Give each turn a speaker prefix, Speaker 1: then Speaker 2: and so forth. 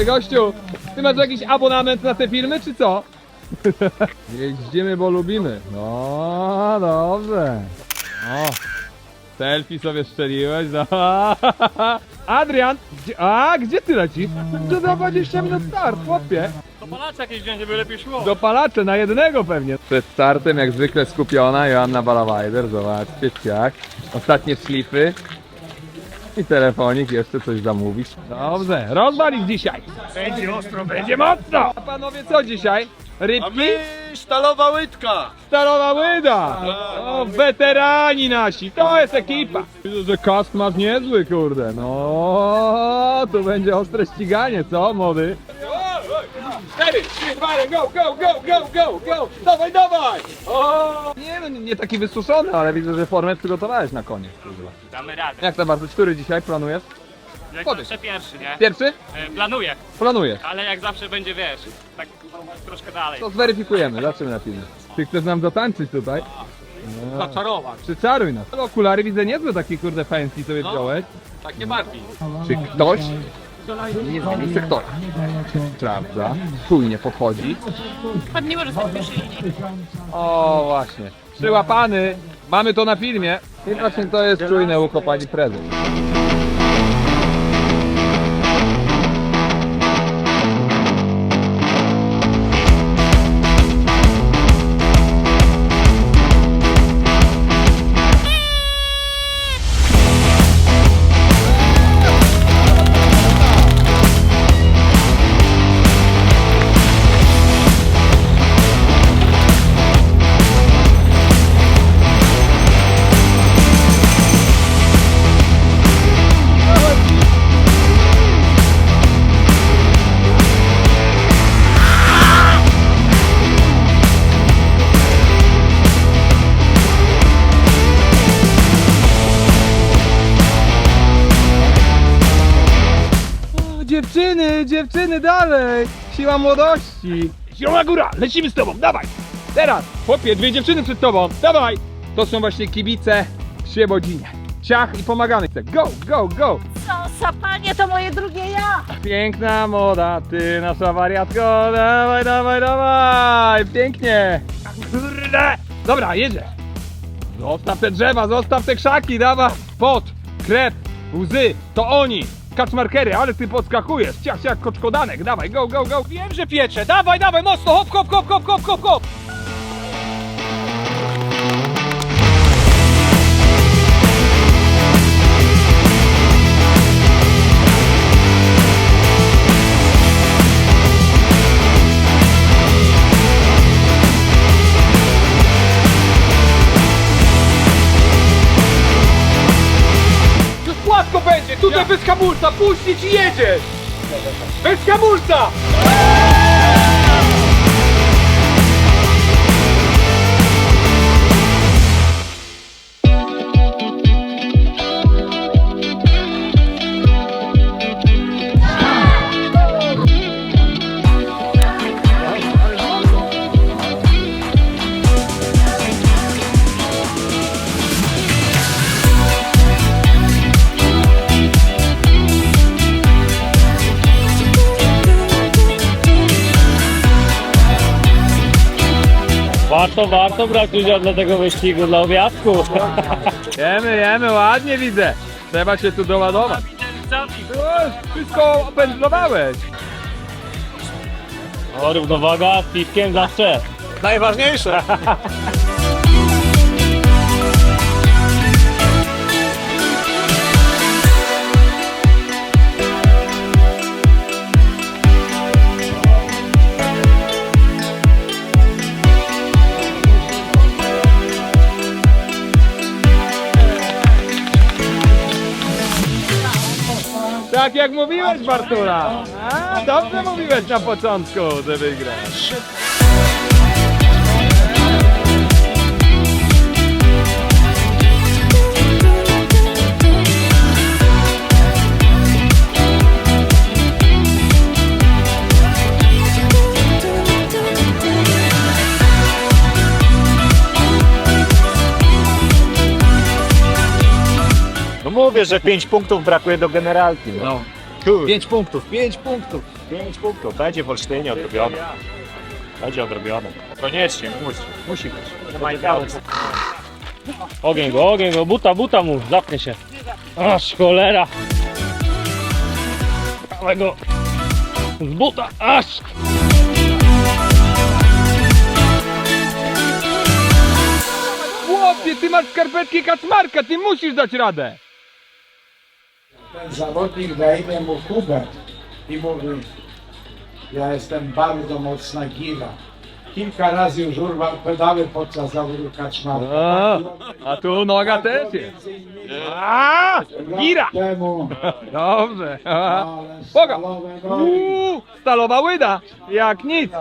Speaker 1: Ej, gościu, ty masz jakiś abonament na te filmy, czy co? Jeździmy, bo lubimy. No, dobrze. O, selfie sobie strzeliłeś, no. Adrian, gdzie, a gdzie ty lecisz? To za 20 minut start, chłopie.
Speaker 2: To palacze jakieś wziąć, żeby lepiej szło.
Speaker 1: Dopalacze na jednego pewnie. Przed startem jak zwykle skupiona Joanna Balawajder, zobaczcie, jak. Ostatnie szlify. I telefonik, jeszcze coś zamówisz. Dobrze, rozwalić dzisiaj. Będzie ostro, będzie mocno. A panowie co dzisiaj? Rybki?
Speaker 3: Stalowa łydka!
Speaker 1: Stalowa łyda! O, weterani nasi, to jest ekipa! Widzę, że kask masz niezły, kurde, no to będzie ostre ściganie, co młody? Cztery, trzy, dwa, jeden, go, go, go, go, go, go! Dawaj, dawaj! O! Nie no, nie taki wysuszony, ale widzę, że formę przygotowałeś na koniec, kurwa.
Speaker 2: Damy radę.
Speaker 1: Jak to bardzo, który dzisiaj planujesz?
Speaker 2: Jak
Speaker 1: Podejdź.
Speaker 2: zawsze pierwszy, nie?
Speaker 1: Pierwszy?
Speaker 2: E, Planuję,
Speaker 1: Planujesz.
Speaker 2: ale jak zawsze będzie, wiesz, tak troszkę dalej.
Speaker 1: To zweryfikujemy, zobaczymy na filmie. Ty chcesz nam dotańczyć tutaj?
Speaker 3: Zaczarować.
Speaker 1: Przyczaruj nas. Okulary widzę niezłe takie kurde fancy sobie wziąłeś.
Speaker 3: Takie bardziej.
Speaker 1: Czy ktoś nie zmienił sektora? Sprawdza, czujnie podchodzi.
Speaker 4: Pan nie może.
Speaker 1: O właśnie, przyłapany. Mamy to na filmie. I właśnie to jest czujne ucho pani prezes. Dziewczyny, dziewczyny dalej! Siła młodości! Siła góra, lecimy z tobą, dawaj! Teraz, chłopie, dwie dziewczyny przed tobą, dawaj! To są właśnie kibice w Świebodzinie. Ciach i pomagamy. Go, go, go!
Speaker 4: Co, sapanie to moje drugie ja.
Speaker 1: Piękna moda, ty nasza wariatko, dawaj, dawaj, dawaj, pięknie. Kurde. Dobra, jedzie. Zostaw te drzewa, zostaw te krzaki, dawaj. Pot, krew, łzy, to oni. Kaczmarkery, ale ty podskakujesz, ciach, ciach, koczkodanek, dawaj, go, go, go. Wiem, że piecze, dawaj, dawaj, mocno, hop, hop, hop, hop, hop, hop, hop. Tutaj bez hamulca, puścić i jedziesz. Bez hamulca.
Speaker 2: Warto, warto brać udział dla tego wyścigu, dla obiadku.
Speaker 1: Jemy, jemy, ładnie widzę. Trzeba się tu doładować. Wszystko opędzlowałeś.
Speaker 2: O, równowaga z piwkiem zawsze.
Speaker 3: Najważniejsze.
Speaker 1: Tak jak mówiłeś, Bartula. A, dobrze mówiłeś na początku, że wygrasz.
Speaker 5: No mówię, że 5 punktów brakuje do generalki. No.
Speaker 1: No.
Speaker 2: Kur.
Speaker 3: 5 punktów, 5 punktów.
Speaker 2: 5 punktów. Będzie w Olsztynie odrobione. Będzie odrobione. Koniecznie, musi. Musi być. Nie ma ideału. Ogień go, ogień go, buta, buta mu, zapnie się. Aż cholera. Dawaj go. Z buta, aż.
Speaker 1: Chłopie, ty masz skarpetki Kacmarka, ty musisz dać radę.
Speaker 5: Ten zawodnik daje mu kubek i mówi ja jestem bardzo mocna gira. Kilka razy już urwał pedały podczas zawodu Kaczmarka.
Speaker 1: A, a tu noga też jest. A, gira.
Speaker 5: Temu,
Speaker 1: Dobrze. A,
Speaker 5: ale
Speaker 1: Boga.
Speaker 5: stalowe nogi.
Speaker 1: Uuu, stalowa łyda, jak nic.